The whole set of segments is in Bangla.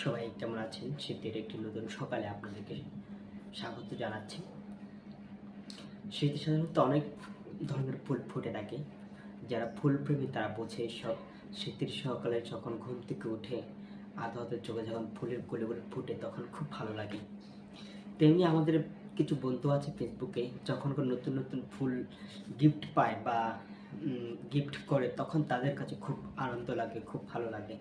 সবাই কেমন আছেন? শীতের একটি নতুন সকালে আপনাদেরকে স্বাগত জানাচ্ছি। শীতে সাধারণত অনেক ধরনের ফুল ফুটে থাকে। যারা ফুলপ্রেমী তারা বোঝে সব শীতের সকালে যখন ঘুম থেকে উঠে আধো আধো চোখে যখন ফুলেরগুলো ফুটে তখন খুব ভালো লাগে। তেমনি আমাদের কিছু বন্ধু আছে ফেসবুকে যখন কোনো নতুন নতুন ফুল গিফট পায় বা গিফট করে তখন তাদের কাছে খুব আনন্দ লাগে, খুব ভালো লাগে।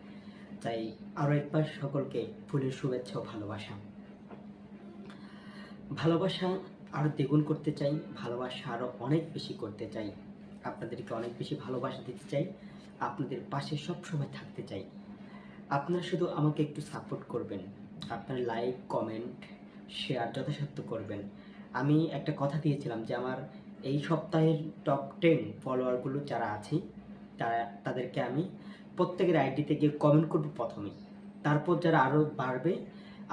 তাই আরও একবার সকলকে ফুলের শুভেচ্ছা ও ভালোবাসা। ভালোবাসা আরও দ্বিগুণ করতে চাই, ভালোবাসা আরও অনেক বেশি করতে চাই। আপনাদেরকে অনেক বেশি ভালোবাসা দিতে চাই, আপনাদের পাশে সব সময় থাকতে চাই। আপনারা শুধু আমাকে একটু সাপোর্ট করবেন, আপনার লাইক কমেন্ট শেয়ার যথাসাধ্য করবেন। আমি একটা কথা দিয়েছিলাম যে আমার এই সপ্তাহের টপ টেন ফলোয়ারগুলো যারা আছে, তারা, তাদেরকে আমি প্রত্যেকের আইডিতে গিয়ে কমেন্ট করব প্রথমে। তারপর যারা আরও বাড়বে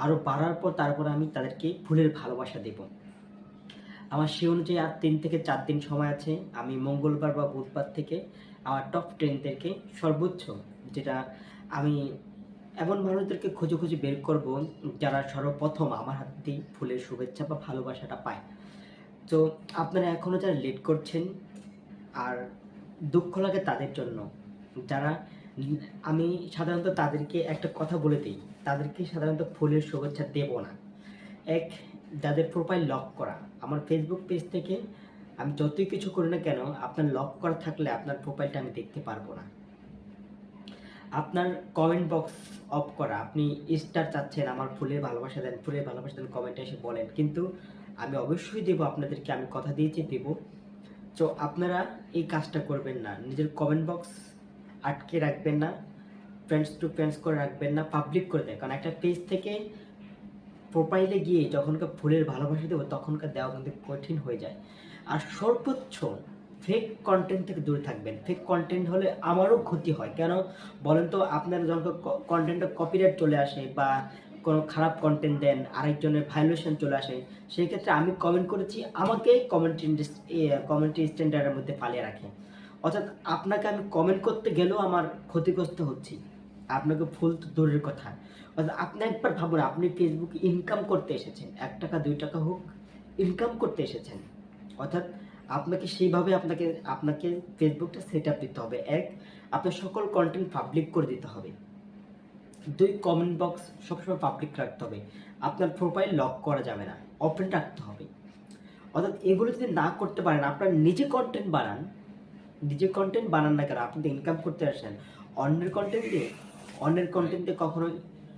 আরও বাড়ার পর তারপর আমি তাদেরকে ফুলের ভালোবাসা দেব। আমার সে অনুযায়ী আর তিন থেকে চার দিন সময় আছে। আমি মঙ্গলবার বা বুধবার থেকে আমার টপ টেনদেরকে সর্বোচ্চ যেটা আমি এমন মানুষদেরকে খুঁজে খুঁজে বের করব যারা সর্বপ্রথম আমার হাত দিয়ে ফুলের শুভেচ্ছা বা ভালোবাসাটা পায়। তো আপনারা এখনও যারা লেট করছেন আর দুঃখ লাগে তাদের জন্য, যারা আমি সাধারণত তাদেরকে একটা কথা বলে দিই। তাদেরকে সাধারণত ফুলের শুভেচ্ছা দেব না। এক, যাদের প্রোফাইল লক করা। আমার ফেসবুক পেজ থেকে আমি যতই কিছু করি না কেন, আপনার লক করা থাকলে আপনার প্রোফাইলটা আমি দেখতে পারব না। আপনার কমেন্ট বক্স অফ করা। আপনি স্টার চাচ্ছেন, আমার ফুলের ভালোবাসা দেন, ফুলের ভালোবাসা দেন কমেন্টে এসে বলেন। কিন্তু আমি অবশ্যই দেবো, আপনাদেরকে আমি কথা দিয়েছি, দেবো। তো আপনারা এই কাজটা করবেন না। নিজের কমেন্ট বক্স আটকে রাখবেন না ফ্রেন্ডস টু ফ্রেন্ডস করে রাখবেন না পাবলিক করে দেয় কারণ একটা পেজ থেকে প্রোফাইলে গিয়ে যখনকার ফুলের ভালোবাসা দেবো, তখনকার দেওয়া কিন্তু কঠিন হয়ে যায়। আর সর্বোচ্চ ফেক কন্টেন্ট থেকে দূরে থাকবেন। ফেক কন্টেন্ট হলে আমারও ক্ষতি হয়। কেন? বলেন তো আপনার যখন কন্টেন্টে কপিরাইট চলে আসে বা কোনো খারাপ কন্টেন্ট দেন, আরেকজনের ভায়োলেশন চলে আসে, সেই ক্ষেত্রে আমি কমেন্ট করেছি, আমাকে কমেন্ট কমেন্ট স্ট্যান্ডার্ডের মধ্যে পালিয়ে রাখে। অর্থাৎ আপনাকে আমি কমেন্ট করতে গেলেও আমার ক্ষতিগ্রস্ত হচ্ছি। আপনাকে ফুল তো দূরের কথা। অর্থাৎ আপনি একবার ভাবুন, আপনি ফেসবুকে ইনকাম করতে এসেছেন, এক টাকা, দুই টাকা হোক ইনকাম করতে এসেছেন। অর্থাৎ আপনাকে সেইভাবে আপনাকে আপনাকে ফেসবুকটা সেট আপ দিতে হবে। এক, আপনার সকল কন্টেন্ট পাবলিক করে দিতে হবে। দুই কমেন্ট বক্স সবসময় পাবলিক রাখতে হবে। আপনার প্রোফাইল লক করা যাবে না। ওপেন রাখতে হবে। অর্থাৎ এগুলো যদি না করতে পারেন, আপনার নিজে কন্টেন্ট বানান নিজে কন্টেন্ট বানান না কেন? আপনি তো ইনকাম করতে আসেন। অন্যের কন্টেন্ট দিয়ে অন্যের কন্টেন্টে কখনো